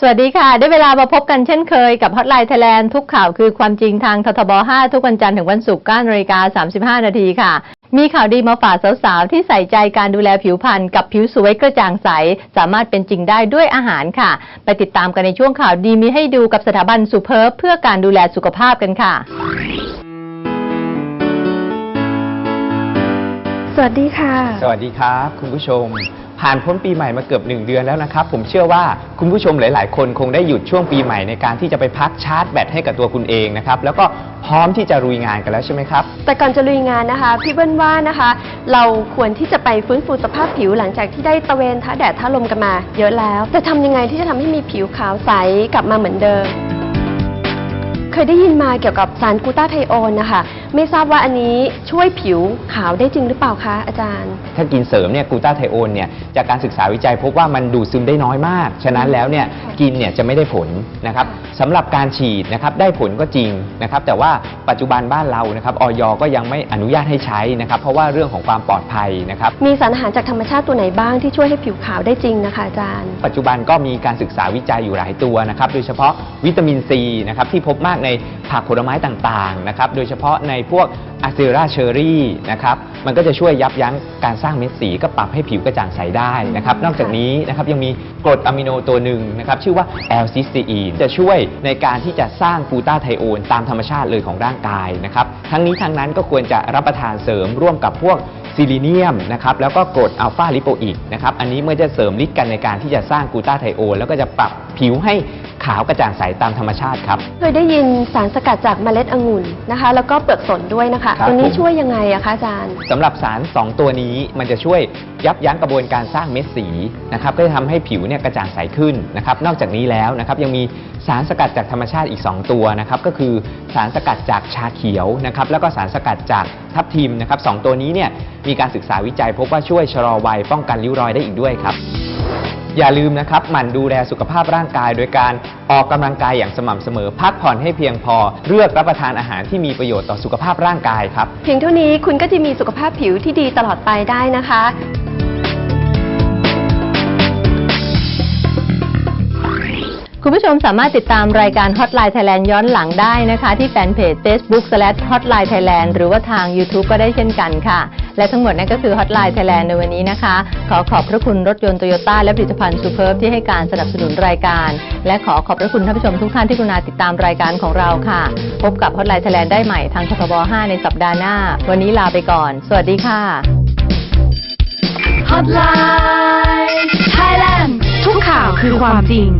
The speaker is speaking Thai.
สวัสดีค่ะ ได้เวลามาพบกันเช่นเคยกับฮอตไลน์ไทยแลนด์ทุกข่าวคือความจริงทางททบ 5 ทุกวันจันทร์ถึงวันศุกร์9นาฬิกา35 นาทีค่ะ มีข่าวดีมาฝากสาวๆ ที่ใส่ใจการดูแลผิวพรรณกับผิวสวยกระจ่างใส สามารถเป็นจริงได้ด้วยอาหารค่ะ ไปติดตามกันในช่วงข่าวดีมีให้ดูกับสถาบันสุเพิร์เพื่อการดูแลสุขภาพกันค่ะ สวัสดีค่ะ สวัสดีครับ คุณผู้ชม ผ่านพ้นปีใหม่มาเกือบหนึ่งเดือนแล้วนะครับ ผมเชื่อว่าคุณผู้ชมหลาย ๆ คนคงได้หยุดช่วงปีใหม่ในการที่จะไปพักชาร์จแบตให้กับตัวคุณเองนะครับ แล้วก็พร้อมที่จะรุยงานกันแล้วใช่ไหมครับ แต่ก่อนจะลุยงานนะคะ พี่เบิ้ลว่านะคะ เราควรที่จะไปฟื้นฟูสภาพผิวหลังจากที่ได้ตะเวนท้าแดดท้าลมกันมา เยอะแล้ว จะทำยังไงที่จะทำให้มีผิวขาวใสกลับมาเหมือนเดิม เคยได้ยินมาเกี่ยวกับสารกลูตาไทโอนนะคะ ไม่ทราบว่าอันนี้ช่วยผิวขาวได้จริงหรือเปล่าคะอาจารย์ ถ้ากินเสริมเนี่ยกลูตาไทโอนเนี่ยจากการศึกษาวิจัยพบว่ามันดูดซึมได้น้อยมาก ฉะนั้นแล้วเนี่ยกินเนี่ยจะไม่ได้ผลนะครับสำหรับการฉีดนะครับได้ผลก็จริงนะครับแต่ว่าปัจจุบันบ้านเรานะครับออยก็ยังไม่อนุญาตให้ใช้นะครับเพราะว่าเรื่องของความปลอดภัยนะครับมีสารอาหารจากธรรมชาติตัวไหนบ้างที่ช่วยให้ผิวขาวได้จริงนะคะอาจารย์ ปัจจุบันก็มีการศึกษาวิจัยอยู่หลายตัวนะครับโดยเฉพาะวิตามินซีนะครับที่พบมากในผักผลไม้ต่างๆนะครับโดยเฉพาะในพวกอะเซราเชอรี่นะครับมันก็จะช่วยยับยั้งการสร้างเม็ดสีก็ปรับให้ผิวกระจ่างใสได้นะครับนอกจากนี้นะครับยังมีกรดอะมิโนตัวหนึ่งนะครับชื่อว่าแอลซิสตีนจะช่วยในการที่จะสร้างกลูตาไทโอนตามธรรมชาติเลยของร่างกายนะครับทั้งนี้ทั้งนั้นก็ควรจะรับประทานเสริมร่วมกับพวกซิลิเนียมนะครับแล้วก็กรดอัลฟาลิโปอิกนะครับอันนี้เมื่อจะเสริมฤทธิ์กันในการที่จะสร้างกลูตาไทโอนแล้วก็จะปรับผิวให้ ขาวกระจ่างใสตามธรรมชาติครับ เคยได้ยินสารสกัดจากเมล็ดองุ่นนะคะ แล้วก็เปลือกสนด้วยนะคะ ครับตัวนี้ผม ช่วยยังไงอะคะอาจารย์ สำหรับสาร 2 ตัวนี้มันจะช่วยยับยั้งกระบวนการสร้างเม็ดสีนะครับก็จะทำให้ผิวเนี่ยกระจ่างใสขึ้นนะครับนอกจากนี้แล้วนะครับยังมีสารสกัดจากธรรมชาติอีก 2 ตัวนะครับก็คือสารสกัดจากชาเขียวนะครับแล้วก็สารสกัดจากทับทิมนะครับสองตัวนี้เนี่ยมีการศึกษาวิจัยพบว่าช่วยชะลอวัยป้องกันริ้วรอยได้อีกด้วยครับ อย่าลืมนะครับหมั่นดูแลสุขภาพร่างกายโดยการออกกำลังกายอย่างสม่ำเสมอ พักผ่อนให้เพียงพอ เลือกรับประทานอาหารที่มีประโยชน์ต่อสุขภาพร่างกายครับ เพียงเท่านี้คุณก็จะมีสุขภาพผิวที่ดีตลอดไปได้นะคะ คุณผู้ชมสามารถติดตามรายการ Hotline Thailand ย้อนหลังได้นะคะ ที่แฟนเพจ Facebook Hotline Thailand หรือว่าทาง YouTube ก็ได้เช่นกันค่ะ และทั้งหมดนั่นก็คือ Hotline Thailand ในวันนี้นะคะ ขอขอบพระคุณรถยนต์โตโยต้าและผลิตภัณฑ์ซูเปอร์ที่ให้การสนับสนุนรายการ และขอขอบพระคุณท่านผู้ชมทุกท่านที่กรุณาติดตามรายการของเราค่ะ พบกับ Hotline Thailand ได้ใหม่ทางทบ5ในสัปดาห์หน้า วันนี้ลาไปก่อน สวัสดีค่ะ Hotline Thailand ทุกข่าวคือความจริง